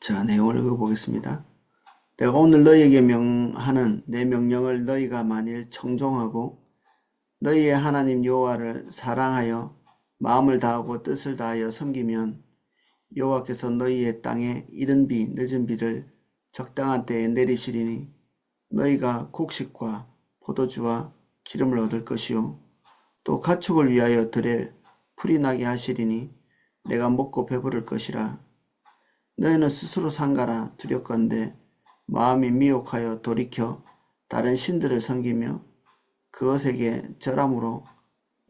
자, 내용을 읽어보겠습니다. 내가 오늘 너희에게 명하는 내 명령을 너희가 만일 청종하고 너희의 하나님 여호와를 사랑하여 마음을 다하고 뜻을 다하여 섬기면 여호와께서 너희의 땅에 이른 비 늦은 비를 적당한 때에 내리시리니 너희가 곡식과 포도주와 기름을 얻을 것이요 또 가축을 위하여 들에 풀이 나게 하시리니 내가 먹고 배부를 것이라 너희는 스스로 상가라 두렵건대 마음이 미혹하여 돌이켜 다른 신들을 섬기며 그것에게 절함으로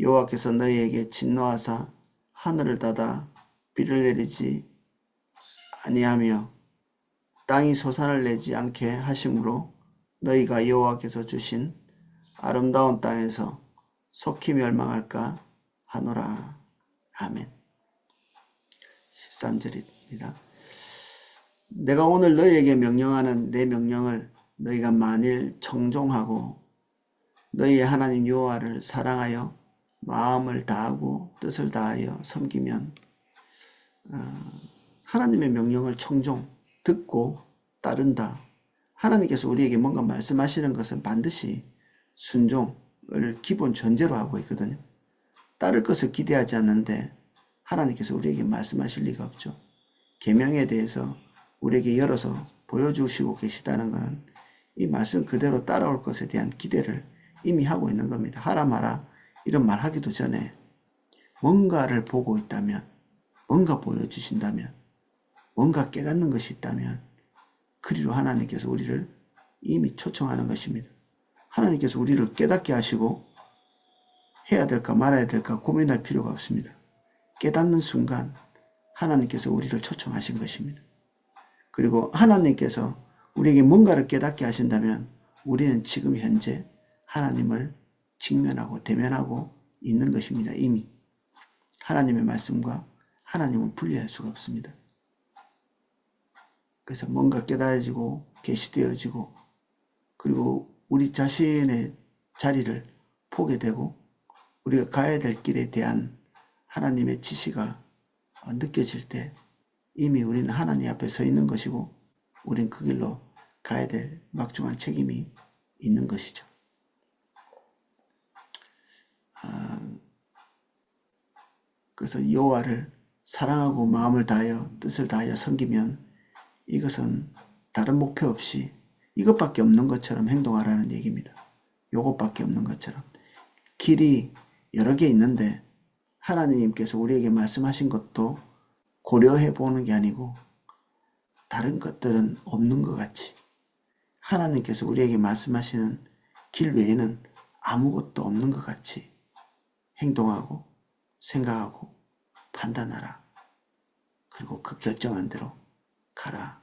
여호와께서 너희에게 진노하사 하늘을 닫아 비를 내리지 아니하며 땅이 소산을 내지 않게 하심으로 너희가 여호와께서 주신 아름다운 땅에서 속히 멸망할까 하노라. 아멘. 13절입니다. 내가 오늘 너희에게 명령하는 내 명령을 너희가 만일 청종하고 너희의 하나님 여호와를 사랑하여 마음을 다하고 뜻을 다하여 섬기면 어, 하나님의 명령을 청종 듣고 따른다. 하나님께서 우리에게 뭔가 말씀하시는 것은 반드시 순종을 기본 전제로 하고 있거든요. 따를 것을 기대하지 않는데 하나님께서 우리에게 말씀하실 리가 없죠. 계명에 대해서 우리에게 열어서 보여주시고 계시다는 것은 이 말씀 그대로 따라올 것에 대한 기대를 이미 하고 있는 겁니다. 하라 마라 이런 말 하기도 전에 뭔가를 보고 있다면 뭔가 보여주신다면 뭔가 깨닫는 것이 있다면 그리로 하나님께서 우리를 이미 초청하는 것입니다. 하나님께서 우리를 깨닫게 하시고 해야 될까 말아야 될까 고민할 필요가 없습니다. 깨닫는 순간 하나님께서 우리를 초청하신 것입니다. 그리고 하나님께서 우리에게 뭔가를 깨닫게 하신다면 우리는 지금 현재 하나님을 직면하고 대면하고 있는 것입니다. 이미 하나님의 말씀과 하나님은 분리할 수가 없습니다. 그래서 뭔가 깨달아지고 계시되어지고 그리고 우리 자신의 자리를 보게 되고 우리가 가야 될 길에 대한 하나님의 지시가 느껴질 때 이미 우리는 하나님 앞에 서 있는 것이고 우린 그 길로 가야 될 막중한 책임이 있는 것이죠. 아, 그래서 여호와를 사랑하고 마음을 다하여 뜻을 다하여 섬기면 이것은 다른 목표 없이 이것밖에 없는 것처럼 행동하라는 얘기입니다. 요것밖에 없는 것처럼 길이 여러 개 있는데 하나님께서 우리에게 말씀하신 것도 고려해 보는 게 아니고 다른 것들은 없는 것 같이 하나님께서 우리에게 말씀하시는 길 외에는 아무것도 없는 것 같이 행동하고 생각하고 판단하라. 그리고 그 결정한 대로 가라.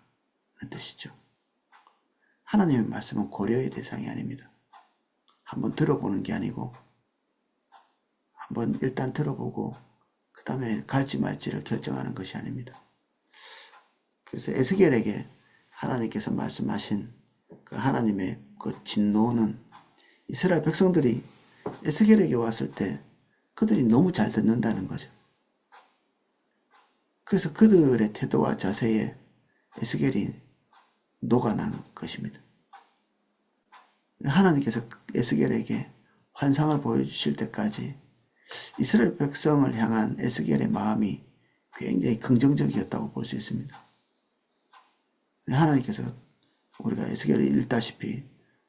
는 뜻이죠. 하나님의 말씀은 고려의 대상이 아닙니다. 한번 들어보는 게 아니고 한번 일단 들어보고 그 다음에 갈지 말지를 결정하는 것이 아닙니다. 그래서 에스겔에게 하나님께서 말씀하신 그 하나님의 그 진노는 이스라엘 백성들이 에스겔에게 왔을 때 그들이 너무 잘 듣는다는 거죠. 그래서 그들의 태도와 자세에 에스겔이 녹아난 것입니다. 하나님께서 에스겔에게 환상을 보여주실 때까지 이스라엘 백성을 향한 에스겔의 마음이 굉장히 긍정적이었다고 볼 수 있습니다. 하나님께서 우리가 에스겔을 읽다시피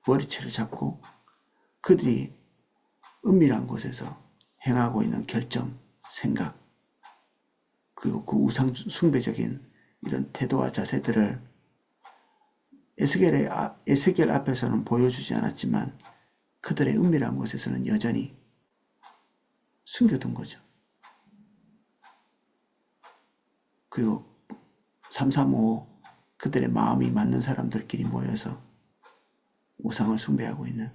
머리채를 잡고 그들이 은밀한 곳에서 행하고 있는 결정, 생각, 그리고 그 우상 숭배적인 이런 태도와 자세들을 에스겔의, 에스겔 앞에서는 보여주지 않았지만 그들의 은밀한 곳에서는 여전히 숨겨둔 거죠. 그리고 335 그들의 마음이 맞는 사람들끼리 모여서 우상을 숭배하고 있는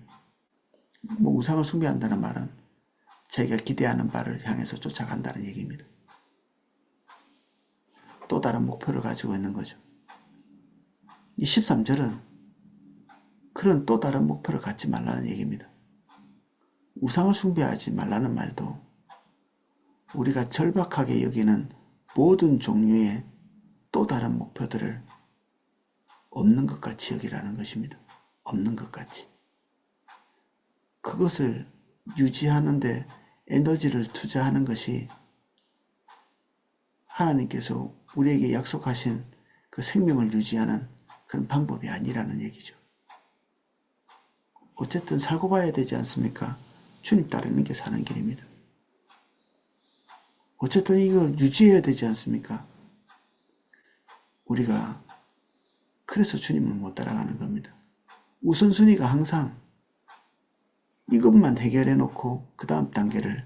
뭐 우상을 숭배한다는 말은 자기가 기대하는 바를 향해서 쫓아간다는 얘기입니다. 또 다른 목표를 가지고 있는 거죠. 이 13절은 그런 또 다른 목표를 갖지 말라는 얘기입니다. 우상을 숭배하지 말라는 말도 우리가 절박하게 여기는 모든 종류의 또 다른 목표들을 없는 것 같이 여기라는 것입니다. 없는 것 같이. 그것을 유지하는데 에너지를 투자하는 것이 하나님께서 우리에게 약속하신 그 생명을 유지하는 그런 방법이 아니라는 얘기죠. 어쨌든 살고 봐야 되지 않습니까? 주님 따르는 게 사는 길입니다. 어쨌든 이걸 유지해야 되지 않습니까? 우리가 그래서 주님을 못 따라가는 겁니다. 우선순위가 항상 이것만 해결해 놓고 그 다음 단계를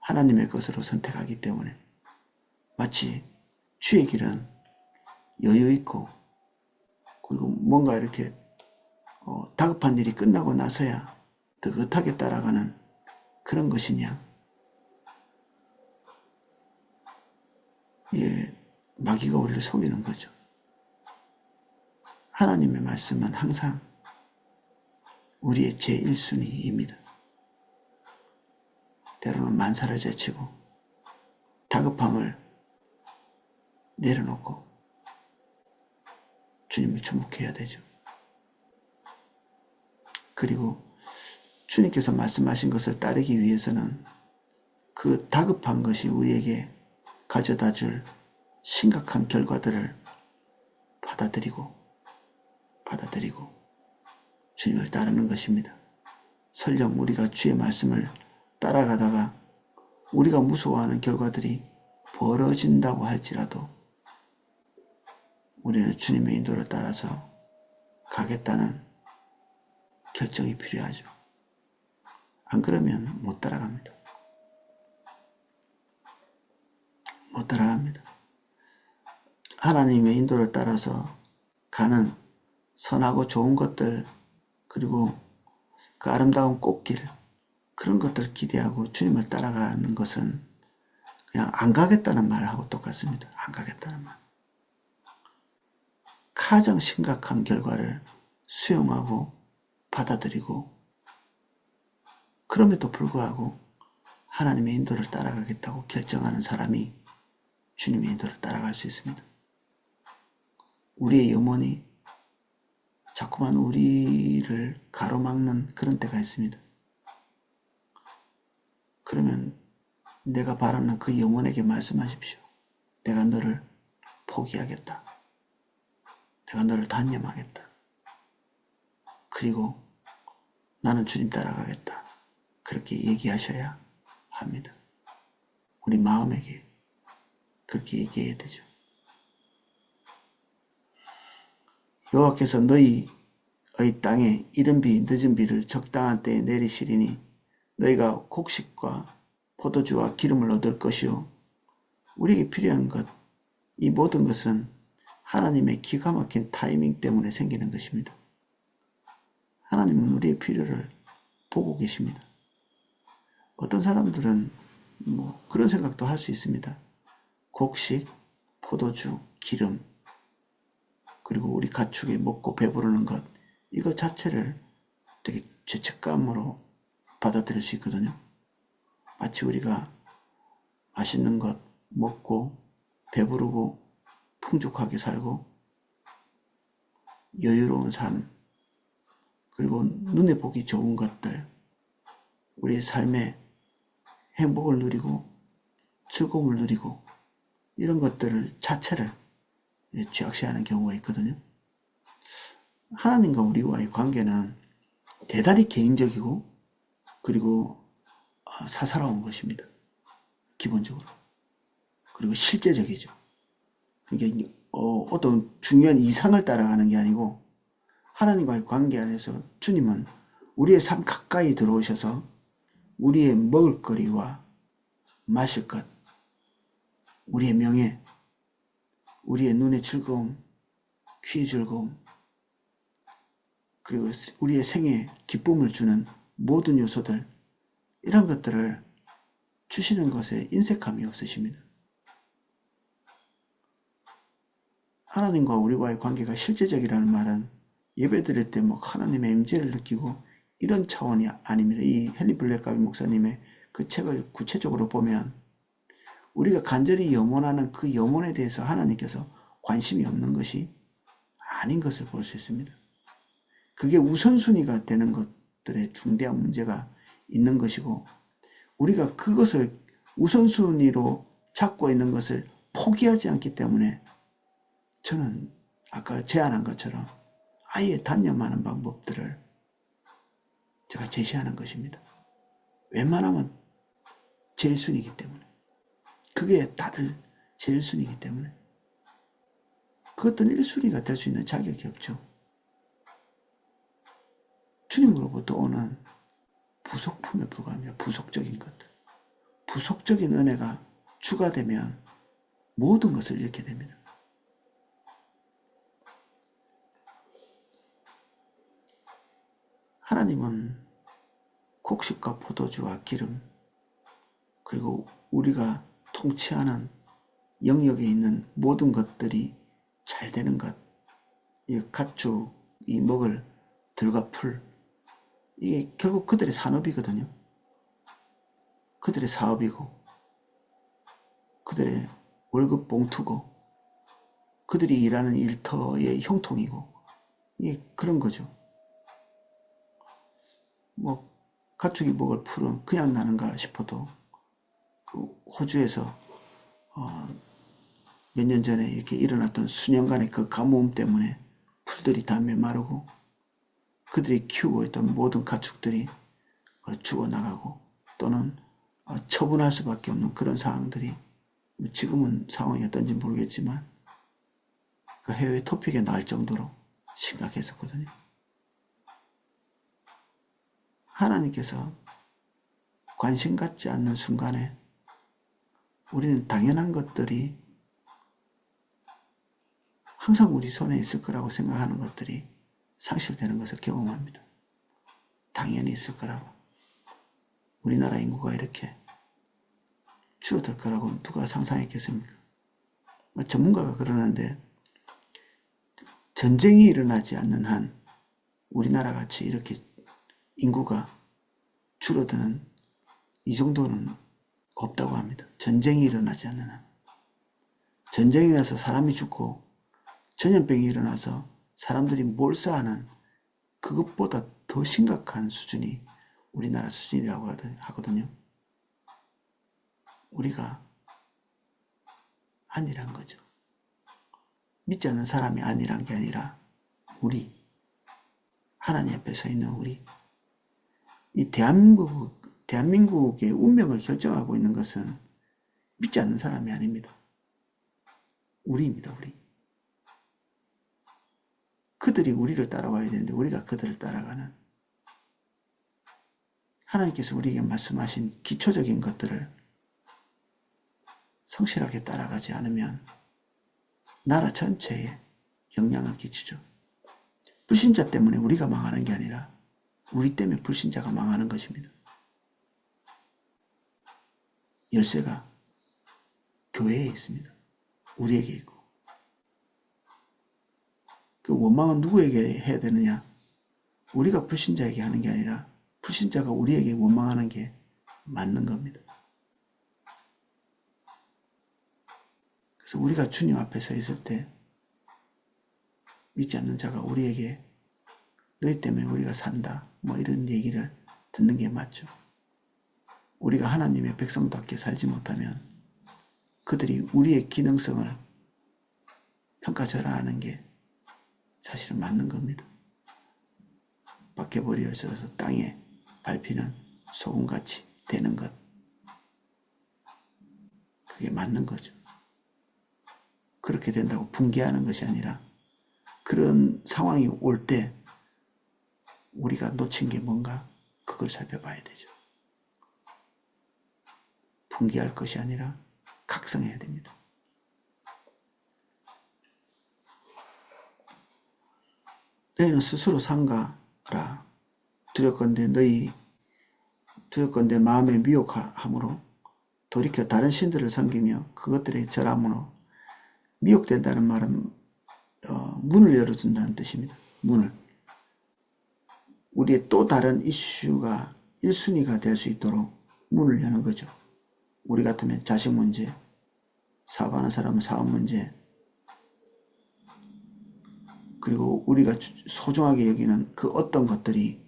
하나님의 것으로 선택하기 때문에 마치 주의 길은 여유 있고 그리고 뭔가 이렇게 어, 다급한 일이 끝나고 나서야 느긋하게 따라가는 그런 것이냐 예, 마귀가 우리를 속이는 거죠. 하나님의 말씀은 항상 우리의 제1순위입니다. 때로는 만사를 제치고 다급함을 내려놓고 주님을 주목해야 되죠. 그리고 주님께서 말씀하신 것을 따르기 위해서는 그 다급한 것이 우리에게 가져다 줄 심각한 결과들을 받아들이고 받아들이고 주님을 따르는 것입니다. 설령 우리가 주의 말씀을 따라가다가 우리가 무서워하는 결과들이 벌어진다고 할지라도 우리는 주님의 인도를 따라서 가겠다는 결정이 필요하죠. 안 그러면 못 따라갑니다. 못 따라갑니다. 하나님의 인도를 따라서 가는 선하고 좋은 것들 그리고 그 아름다운 꽃길 그런 것들 기대하고 주님을 따라가는 것은 그냥 안 가겠다는 말하고 똑같습니다. 안 가겠다는 말. 가장 심각한 결과를 수용하고 받아들이고 그럼에도 불구하고 하나님의 인도를 따라가겠다고 결정하는 사람이 주님의 인도를 따라갈 수 있습니다. 우리의 염원이 자꾸만 우리를 가로막는 그런 때가 있습니다. 그러면 내가 바라는 그 영혼에게 말씀하십시오. 내가 너를 포기하겠다. 내가 너를 단념하겠다. 그리고 나는 주님 따라가겠다. 그렇게 얘기하셔야 합니다. 우리 마음에게 그렇게 얘기해야 되죠. 여호와께서 너희의 땅에 이른 비 늦은 비를 적당한 때에 내리시리니 너희가 곡식과 포도주와 기름을 얻을 것이요 우리에게 필요한 것 이 모든 것은 하나님의 기가 막힌 타이밍 때문에 생기는 것입니다. 하나님은 우리의 필요를 보고 계십니다. 어떤 사람들은 뭐 그런 생각도 할 수 있습니다. 곡식, 포도주, 기름, 그리고 우리 가축이 먹고 배부르는 것, 이거 자체를 되게 죄책감으로 받아들일 수 있거든요. 마치 우리가 맛있는 것 먹고 배부르고 풍족하게 살고 여유로운 삶 그리고 눈에 보기 좋은 것들 우리의 삶에 행복을 누리고 즐거움을 누리고 이런 것들을 자체를 죄악시하는 경우가 있거든요. 하나님과 우리와의 관계는 대단히 개인적이고 그리고 어, 사사로운 것입니다. 기본적으로. 그리고 실제적이죠. 이게 어, 어떤 중요한 이상을 따라가는 게 아니고 하나님과의 관계 안에서 주님은 우리의 삶 가까이 들어오셔서 우리의 먹을거리와 마실 것, 우리의 명예, 우리의 눈의 즐거움, 귀의 즐거움, 그리고 우리의 생에 기쁨을 주는 모든 요소들, 이런 것들을 주시는 것에 인색함이 없으십니다. 하나님과 우리와의 관계가 실제적이라는 말은 예배 드릴 때 뭐 하나님의 임재를 느끼고 이런 차원이 아닙니다. 이 헨리 블랙가비 목사님의 그 책을 구체적으로 보면 우리가 간절히 염원하는 그 염원에 대해서 하나님께서 관심이 없는 것이 아닌 것을 볼 수 있습니다. 그게 우선순위가 되는 것들의 중대한 문제가 있는 것이고 우리가 그것을 우선순위로 잡고 있는 것을 포기하지 않기 때문에 저는 아까 제안한 것처럼 아예 단념하는 방법들을 제가 제시하는 것입니다. 웬만하면 제일 순위이기 때문에 그게 다들 제일 순위이기 때문에 그것들은 1순위가 될 수 있는 자격이 없죠. 주님으로부터 오는 부속품에 불과합니다. 부속적인 것들. 부속적인 은혜가 추가되면 모든 것을 잃게 됩니다. 하나님은 곡식과 포도주와 기름 그리고 우리가 통치하는 영역에 있는 모든 것들이 잘 되는 것, 이 가축 이 먹을 들과 풀, 이게 결국 그들의 산업이거든요. 그들의 사업이고, 그들의 월급 봉투고, 그들이 일하는 일터의 형통이고, 이게 그런 거죠. 뭐, 가축이 먹을 풀은 그냥 나는가 싶어도, 그 호주에서, 어, 몇 년 전에 이렇게 일어났던 수년간의 그 가뭄 때문에 풀들이 다 메마르고 그들이 키우고 있던 모든 가축들이 어, 죽어나가고 또는 어, 처분할 수밖에 없는 그런 상황들이 지금은 상황이 어떤지 모르겠지만 그 해외 토픽에 나올 정도로 심각했었거든요. 하나님께서 관심 갖지 않는 순간에 우리는 당연한 것들이 항상 우리 손에 있을 거라고 생각하는 것들이 상실되는 것을 경험합니다. 당연히 있을 거라고. 우리나라 인구가 이렇게 줄어들 거라고 누가 상상했겠습니까? 뭐 전문가가 그러는데 전쟁이 일어나지 않는 한 우리나라 같이 이렇게 인구가 줄어드는 이 정도는 없다고 합니다. 전쟁이 일어나지 않는 한. 전쟁이 나서 사람이 죽고 전염병이 일어나서 사람들이 몰사하는 그것보다 더 심각한 수준이 우리나라 수준이라고 하거든요. 우리가 아니란 거죠. 믿지 않는 사람이 아니란 게 아니라 우리 하나님 앞에 서 있는 우리 이 대한민국 대한민국의 운명을 결정하고 있는 것은 믿지 않는 사람이 아닙니다. 우리입니다. 우리. 그들이 우리를 따라와야 되는데 우리가 그들을 따라가는 하나님께서 우리에게 말씀하신 기초적인 것들을 성실하게 따라가지 않으면 나라 전체에 영향을 끼치죠. 불신자 때문에 우리가 망하는 게 아니라 우리 때문에 불신자가 망하는 것입니다. 열쇠가 교회에 있습니다. 우리에게 있고 그 원망은 누구에게 해야 되느냐? 우리가 불신자에게 하는 게 아니라 불신자가 우리에게 원망하는 게 맞는 겁니다. 그래서 우리가 주님 앞에 서 있을 때 믿지 않는 자가 우리에게 너희 때문에 우리가 산다 뭐 이런 얘기를 듣는 게 맞죠. 우리가 하나님의 백성답게 살지 못하면 그들이 우리의 기능성을 평가절하하는 게 사실은 맞는 겁니다. 밖에 버려져서 땅에 밟히는 소금같이 되는 것. 그게 맞는 거죠. 그렇게 된다고 붕괴하는 것이 아니라 그런 상황이 올 때 우리가 놓친 게 뭔가 그걸 살펴봐야 되죠. 붕괴할 것이 아니라 각성해야 됩니다. 너희는 스스로 상가라 두렵건대 너희 두렵건대 마음에 미혹함으로 돌이켜 다른 신들을 섬기며 그것들의 절함으로 미혹된다는 말은 어, 문을 열어준다는 뜻입니다. 문을 우리의 또 다른 이슈가 1순위가 될 수 있도록 문을 여는 거죠. 우리 같으면 자식 문제, 사업하는 사람은 사업 문제, 그리고 우리가 주- 소중하게 여기는 그 어떤 것들이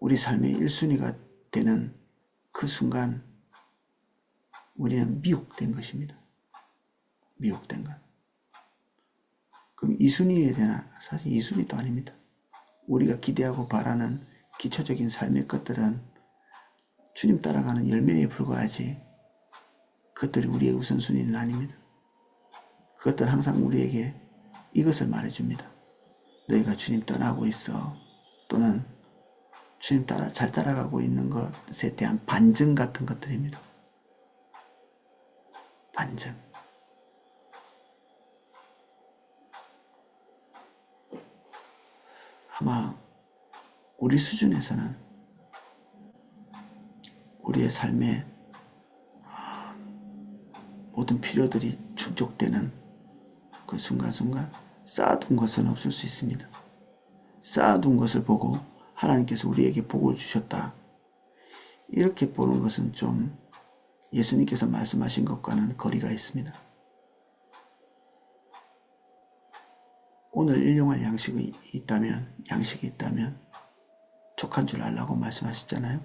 우리 삶의 1순위가 되는 그 순간 우리는 미혹된 것입니다. 미혹된 것. 그럼 2순위에 되나? 사실 2순위도 아닙니다. 우리가 기대하고 바라는 기초적인 삶의 것들은 주님 따라가는 열매에 불과하지 그것들이 우리의 우선순위는 아닙니다. 그것들은 항상 우리에게 이것을 말해줍니다. 너희가 주님 떠나고 있어. 또는 주님 따라 잘 따라가고 있는 것에 대한 반증 같은 것들입니다. 반증. 아마 우리 수준에서는 우리의 삶에 모든 필요들이 충족되는 그 순간순간 쌓아둔 것은 없을 수 있습니다. 쌓아둔 것을 보고 하나님께서 우리에게 복을 주셨다. 이렇게 보는 것은 좀 예수님께서 말씀하신 것과는 거리가 있습니다. 오늘 일용할 양식이 있다면, 양식이 있다면 족한 줄 알라고 말씀하셨잖아요.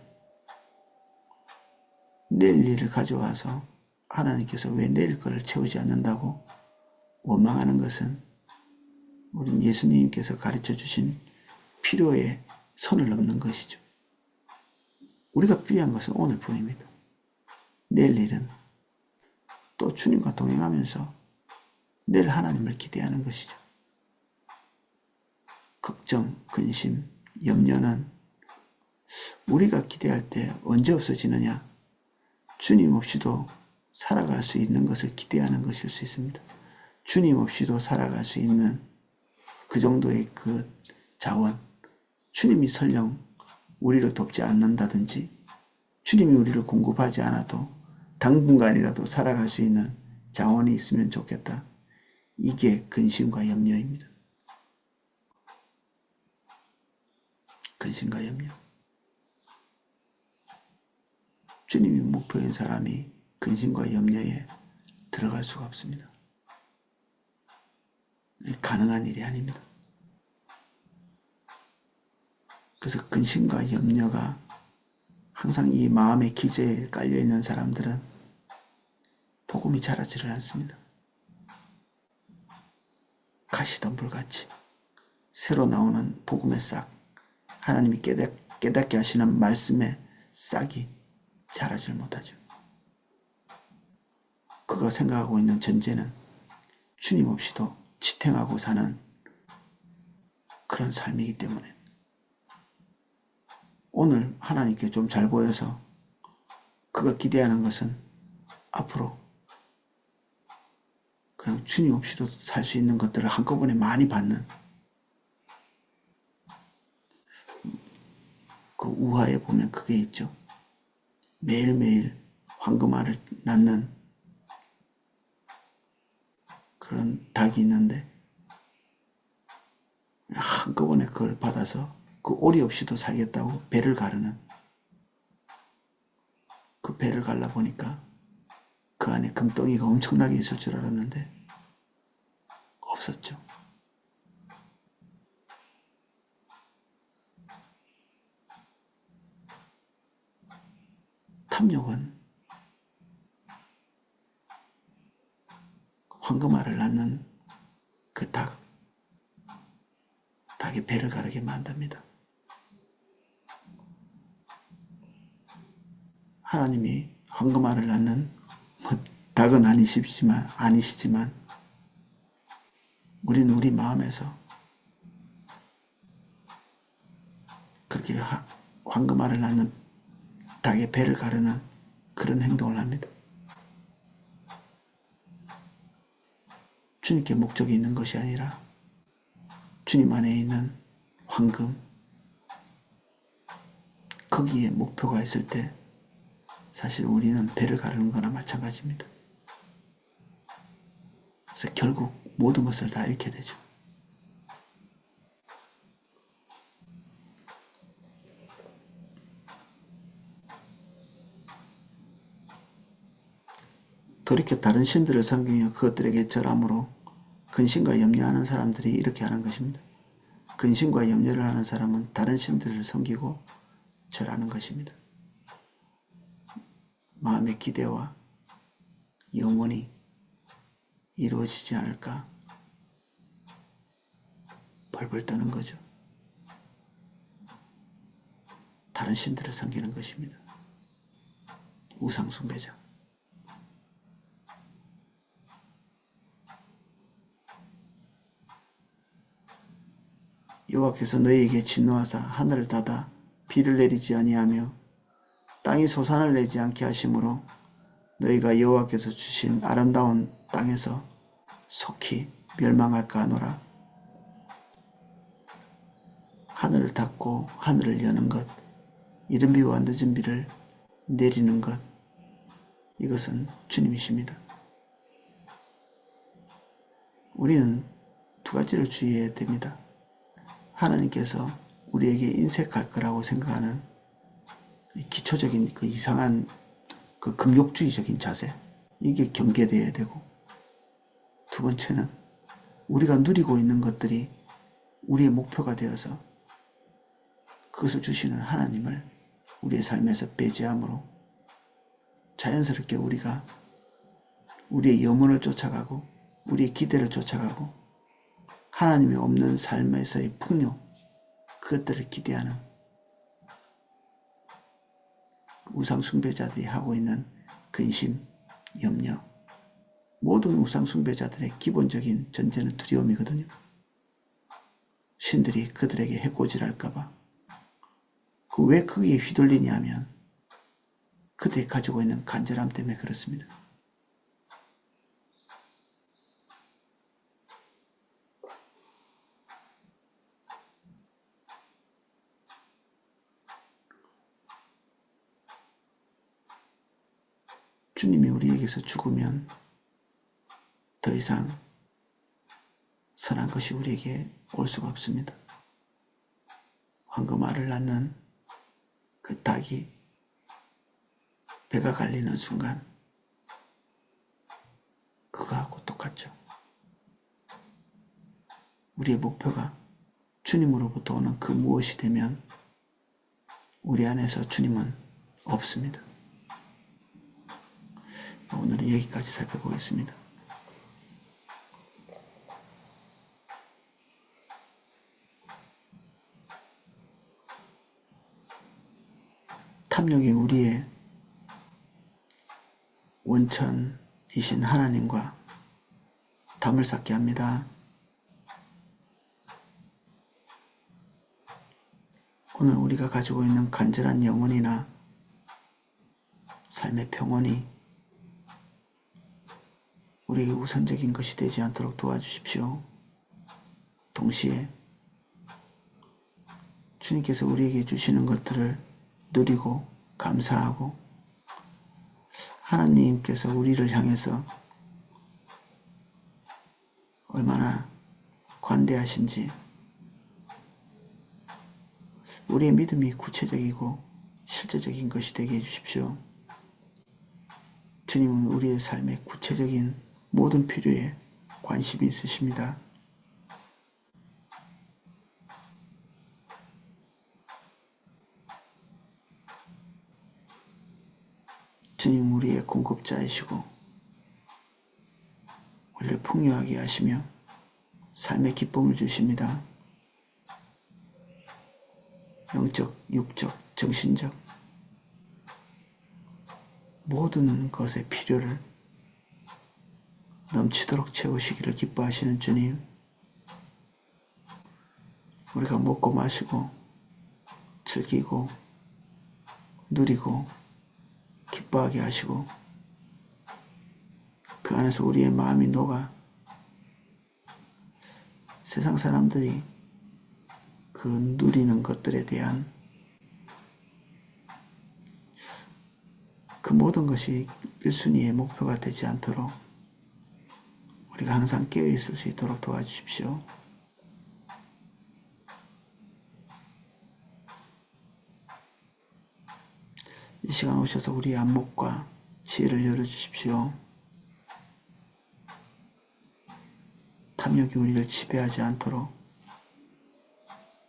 내일 일을 가져와서 하나님께서 왜 내일 거를 채우지 않는다고 원망하는 것은 우리 예수님께서 가르쳐 주신 필요에 선을 넘는 것이죠. 우리가 필요한 것은 오늘뿐입니다. 내일 일은 또 주님과 동행하면서 내일 하나님을 기대하는 것이죠. 걱정, 근심, 염려는 우리가 기대할 때 언제 없어지느냐? 주님 없이도 살아갈 수 있는 것을 기대하는 것일 수 있습니다. 주님 없이도 살아갈 수 있는 그 정도의 그 자원, 주님이 설령 우리를 돕지 않는다든지, 주님이 우리를 공급하지 않아도 당분간이라도 살아갈 수 있는 자원이 있으면 좋겠다. 이게 근심과 염려입니다. 근심과 염려. 주님이 목표인 사람이 근심과 염려에 들어갈 수가 없습니다. 가능한 일이 아닙니다. 그래서 근심과 염려가 항상 이 마음의 기저에 깔려 있는 사람들은 복음이 자라지를 않습니다. 가시덤불같이 새로 나오는 복음의 싹, 하나님이 깨닫, 깨닫게 하시는 말씀의 싹이 자라질 못하죠. 그가 생각하고 있는 전제는 주님 없이도 지탱하고 사는 그런 삶이기 때문에 오늘 하나님께 좀 잘 보여서 그가 기대하는 것은 앞으로 그냥 주님 없이도 살 수 있는 것들을 한꺼번에 많이 받는 그 우화에 보면 그게 있죠. 매일매일 황금알을 낳는 그런 닭이 있는데 한꺼번에 그걸 받아서 그 오리 없이도 살겠다고 배를 가르는 그 배를 갈라 보니까 그 안에 금덩이가 엄청나게 있을 줄 알았는데 없었죠. 탐욕은 황금알을 낳는 그 닭, 닭의 배를 가르게 만듭니다. 하나님이 황금알을 낳는 뭐 닭은 아니시지만 아니시지만 우리는 우리 마음에서 그렇게 하- 황금알을 낳는 닭의 배를 가르는 그런 행동을 합니다. 주님께 목적이 있는 것이 아니라 주님 안에 있는 황금 거기에 목표가 있을 때 사실 우리는 배를 가르는 거나 마찬가지입니다. 그래서 결국 모든 것을 다 잃게 되죠. 돌이켜 다른 신들을 섬기며 그것들에게 절함으로 근심과 염려하는 사람들이 이렇게 하는 것입니다. 근심과 염려를 하는 사람은 다른 신들을 섬기고 절하는 것입니다. 마음의 기대와 영원히 이루어지지 않을까 벌벌 떠는 거죠. 다른 신들을 섬기는 것입니다. 우상숭배자. 여호와께서 너희에게 진노하사 하늘을 닫아 비를 내리지 아니하며 땅이 소산을 내지 않게 하심으로 너희가 여호와께서 주신 아름다운 땅에서 속히 멸망할까 하노라. 하늘을 닫고 하늘을 여는 것, 이른 비와 늦은 비를 내리는 것, 이것은 주님이십니다. 우리는 두 가지를 주의해야 됩니다. 하나님께서 우리에게 인색할 거라고 생각하는 기초적인 그 이상한 그 금욕주의적인 자세 이게 경계되어야 되고 두 번째는 우리가 누리고 있는 것들이 우리의 목표가 되어서 그것을 주시는 하나님을 우리의 삶에서 배제함으로 자연스럽게 우리가 우리의 염원을 쫓아가고 우리의 기대를 쫓아가고 하나님이 없는 삶에서의 풍요 그것들을 기대하는 우상 숭배자들이 하고 있는 근심, 염려 모든 우상 숭배자들의 기본적인 전제는 두려움이거든요. 신들이 그들에게 해코지랄까봐 그 왜 거기에 휘둘리냐 하면 그들이 가지고 있는 간절함 때문에 그렇습니다. 주님이 우리에게서 죽으면 더 이상 선한 것이 우리에게 올 수가 없습니다. 황금알을 낳는 그 닭이 배가 갈리는 순간 그거하고 똑같죠. 우리의 목표가 주님으로부터 오는 그 무엇이 되면 우리 안에서 주님은 없습니다. 오늘은 여기까지 살펴보겠습니다. 탐욕이 우리의 원천이신 하나님과 담을 쌓게 합니다. 오늘 우리가 가지고 있는 간절한 영혼이나 삶의 평온이 우리에게 우선적인 것이 되지 않도록 도와주십시오. 동시에 주님께서 우리에게 주시는 것들을 누리고 감사하고 하나님께서 우리를 향해서 얼마나 관대하신지 우리의 믿음이 구체적이고 실제적인 것이 되게 해주십시오. 주님은 우리의 삶의 구체적인 모든 필요에 관심이 있으십니다. 주님 우리의 공급자이시고 우리를 풍요하게 하시며 삶의 기쁨을 주십니다. 영적, 육적, 정신적 모든 것의 필요를 넘치도록 채우시기를 기뻐하시는 주님. 우리가 먹고 마시고 즐기고 누리고 기뻐하게 하시고 그 안에서 우리의 마음이 녹아 세상 사람들이 그 누리는 것들에 대한 그 모든 것이 1순위의 목표가 되지 않도록 우리가 항상 깨어 있을 수 있도록 도와주십시오. 이 시간 오셔서 우리 안목과 지혜를 열어주십시오. 탐욕이 우리를 지배하지 않도록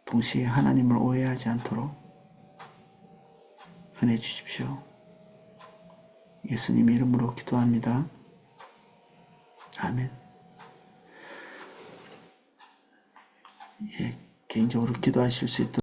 동시에 하나님을 오해하지 않도록 은혜 주십시오. 예수님 이름으로 기도합니다. 아멘. 예, 개인적으로 기도하실 수 있도록.